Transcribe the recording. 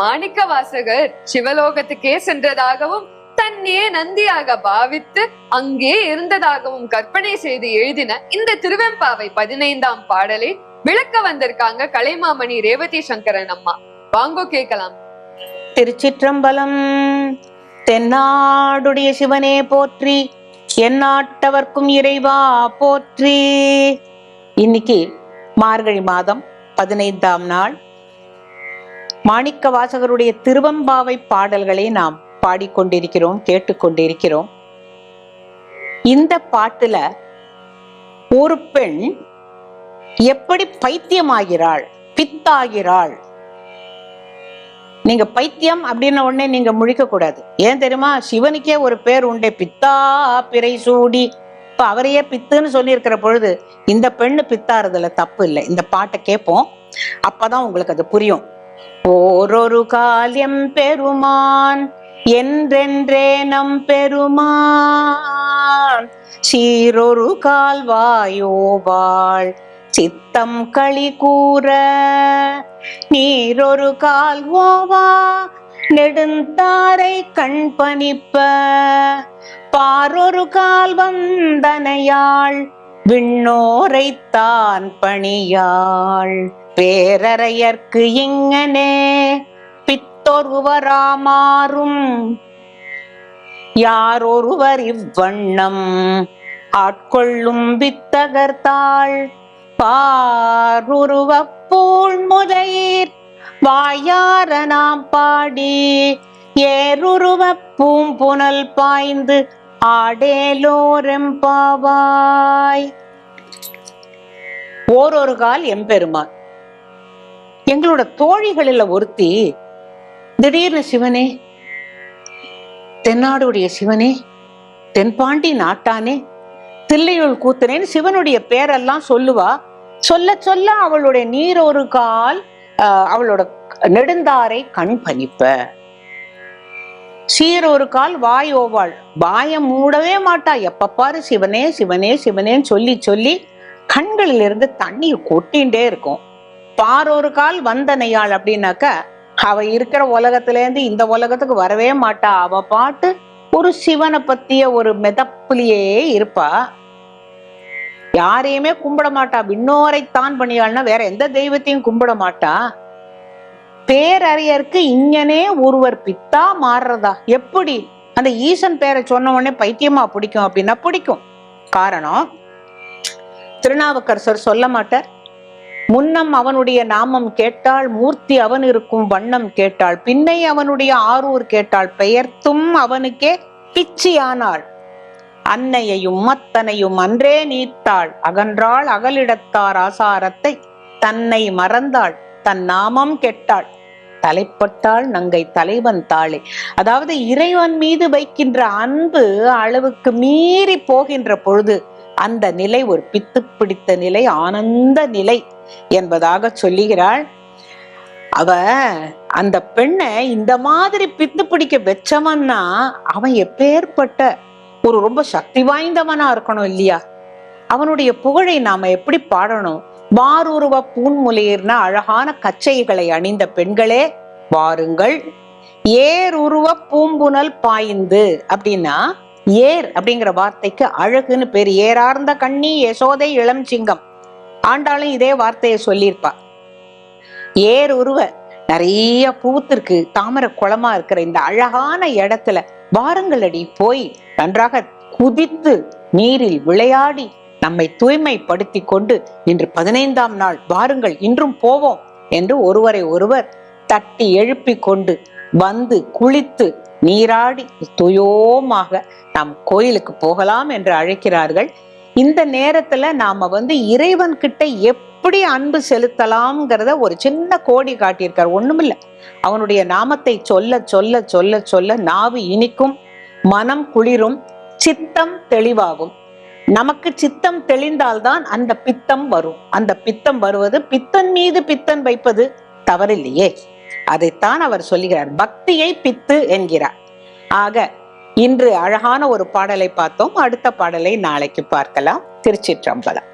மாணிக்க வாசகர் சிவலோகத்துக்கே சென்றதாகவும் தன்னே நந்தியாக பாவித்து அங்கே இருந்ததாகவும் கற்பனை செய்து எழுதின இந்த திருவெம்பாவை பதினைந்தாம் பாடலை விளக்க வந்திருக்காங்க கலைமாமணி ரேவதி சங்கரன் அம்மா. வாங்கோ கேட்கலாம். திருச்சிற்றம்பலம் தென்னாடுடைய சிவனே போற்றி எந்நாட்டவர்க்கும் இறைவா போற்றி. இன்னைக்கு மார்கழி மாதம் பதினைந்தாம் நாள். மாணிக்க வாசகருடைய திருவம்பாவை பாடல்களை நாம் பாடிக்கொண்டிருக்கிறோம் கேட்டுக்கொண்டிருக்கிறோம். இந்த பாட்டுல ஒரு பெண் எப்படி பைத்தியமாகிறாள் பித்தாகிறாள்? நீங்க பைத்தியம் அப்படின்ன உடனே நீங்க முழிக்க கூடாது. ஏன் தெரியுமா? சிவனுக்கே ஒரு பேர் உண்டே பித்தா பிறை சூடி. இப்ப அவரையே பித்துன்னு சொல்லியிருக்கிற பொழுது இந்த பெண்ணு பித்தாறதுல தப்பு இல்லை. இந்த பாட்டை கேட்போம். அப்பதான் உங்களுக்கு அது புரியும். ஓரொரு காலியம் பெருமான் என்றென்றே நம் பெருமான். சீரொரு கால்வாயோவாள் சித்தம் களி கூற. நீரொரு கால் ஓவா நெடுந்தாரை கண் பணிப்ப பாரொரு கால் வந்தனையாள் விண்ணோரைத்தான் பணியாள் பேரறையர்க்கு இங்கனே பித்தொருவராமாறும். யாரொருவர் இவ்வண்ணம் ஆட்கொள்ளும் வித்தகர்த்தாள். பாருருவப்பூள் முதயிர் வாயார நாம் பாடி. ஏருருவ பூம்புனல் பாய்ந்து ஆடேலோரெம்பாவாய் ஓரொரு கால் எம்பெருமான். எங்களோட தோழிகளில் ஒருத்தி திடீர்னு சிவனே தென்னாடுடைய சிவனே தென்பாண்டி நாட்டானே தில்லையுள் கூத்தனேன்னு சிவனுடைய பேரெல்லாம் சொல்லுவா. சொல்ல சொல்ல அவளுடைய நீரொரு கால் ஆஹ், அவளோட நெடுந்தாரை கண் பணிப்ப சீரொரு கால் வாய் ஓவாள். வாயை மூடவே மாட்டா. எப்ப பாரு சிவனே சிவனே சிவனேன்னு சொல்லி சொல்லி கண்களில் இருந்து தண்ணீர் கொட்டின்றே இருக்கும். பாரொரு கால் வந்தனையாள் அப்படின்னாக்க அவ இருக்கிற உலகத்துல இருந்து இந்த உலகத்துக்கு வரவே மாட்டா. அவ பாட்டு ஒரு சிவனை பத்திய ஒரு மெதப்புலியே இருப்பா. யாரையுமே கும்பிட மாட்டா. இன்னோரைத்தான் பண்ணியாள்னா வேற எந்த தெய்வத்தையும் கும்பிட மாட்டா. பேரறியருக்கு இங்கனே ஒருவர் பித்தா மாறுறதா? எப்படி? அந்த ஈசன் பேரை சொன்ன உடனே பைத்தியமா பிடிக்கும் அப்படின்னா பிடிக்கும். காரணம் திருநாவுக்கரசர் சொல்ல மாட்டார். முன்னம் அவனுடைய நாமம் கேட்டாள் மூர்த்தி அவன் இருக்கும் வண்ணம் கேட்டாள். பின்னை அவனுடைய ஆரூர் கேட்டாள். பெயர்த்தும் அவனுக்கே பிச்சியானாள். அன்னையையும் மத்தனையும் அன்றே நீத்தாள். அகன்றாள் அகலிடத்தார் ஆசாரத்தை தன்னை மறந்தாள். தன் நாமம் கெட்டாள். தலைப்பட்டாள் நங்கை தலைவன் தாளே. அதாவது இறைவன் மீது வைக்கின்ற அன்பு அளவுக்கு மீறி போகின்ற பொழுது அந்த நிலை ஒரு பித்து பிடித்த நிலை ஆனந்த நிலை என்பதாக சொல்லுகிறாள். அவ அந்த பெண்ணை இந்த மாதிரி பித்து பிடிக்க வச்சவன்னா அவன் எப்பேற்பட்ட ஒரு ரொம்ப சக்தி வாய்ந்தவனா இருக்கணும் இல்லையா? அவனுடைய புகழை நாம எப்படி பாடணும்? வாரூருவ பூன்முலையர்னா அழகான கச்சைகளை அணிந்த பெண்களே வாருங்கள். ஏர் உருவ பூம்புணல் பாய்ந்து அப்படின்னா ஏர் அப்படிங்கிற வார்த்தைக்கு அழகுன்னு பேர். ஏறார்ந்த கண்ணி யசோதை இளம் சிங்கம். ஆண்டாலும் இதே வார்த்தையை சொல்லியிருப்பா. ஏர் உருவ நிறைய பூத்திருக்கு. தாமரை குளமா இருக்கிற இந்த அழகான இடத்துல வாருங்கள் அடி போய் நன்றாக குதித்து நீரில் விளையாடி நம்மை தூய்மைப்படுத்தி கொண்டு இன்று பதினைந்தாம் நாள் வாருங்கள் இன்றும் போவோம் என்று ஒருவரை ஒருவர் தட்டி எழுப்பி கொண்டு வந்து குளித்து நீராடி துயோமாக நாம் கோயிலுக்கு போகலாம் என்று அழைக்கிறார்கள். இந்த நேரத்துல நாம வந்து இறைவன் கிட்ட எப்படி அன்பு செலுத்தலாம்ங்கிறத ஒரு சின்ன கோடி காட்டியிருக்கார். ஒண்ணுமில்ல. அவனுடைய நாமத்தை சொல்ல சொல்ல சொல்ல சொல்ல நாவு இனிக்கும் மனம் குளிரும் சித்தம் தெளிவாகும். நமக்கு சித்தம் தெளிந்தால்தான் அந்த பித்தம் வரும். அந்த பித்தம் வருவது பித்தன் மீது பித்தன் வைப்பது தவறில்லையே. அதைத்தான் அவர் சொல்லுகிறார். பக்தியை பித்து என்கிறார். ஆக இன்று அழகான ஒரு பாடலை பார்த்தோம். அடுத்த பாடலை நாளைக்கு பார்க்கலாம். திருச்சிற்றம்பலம்.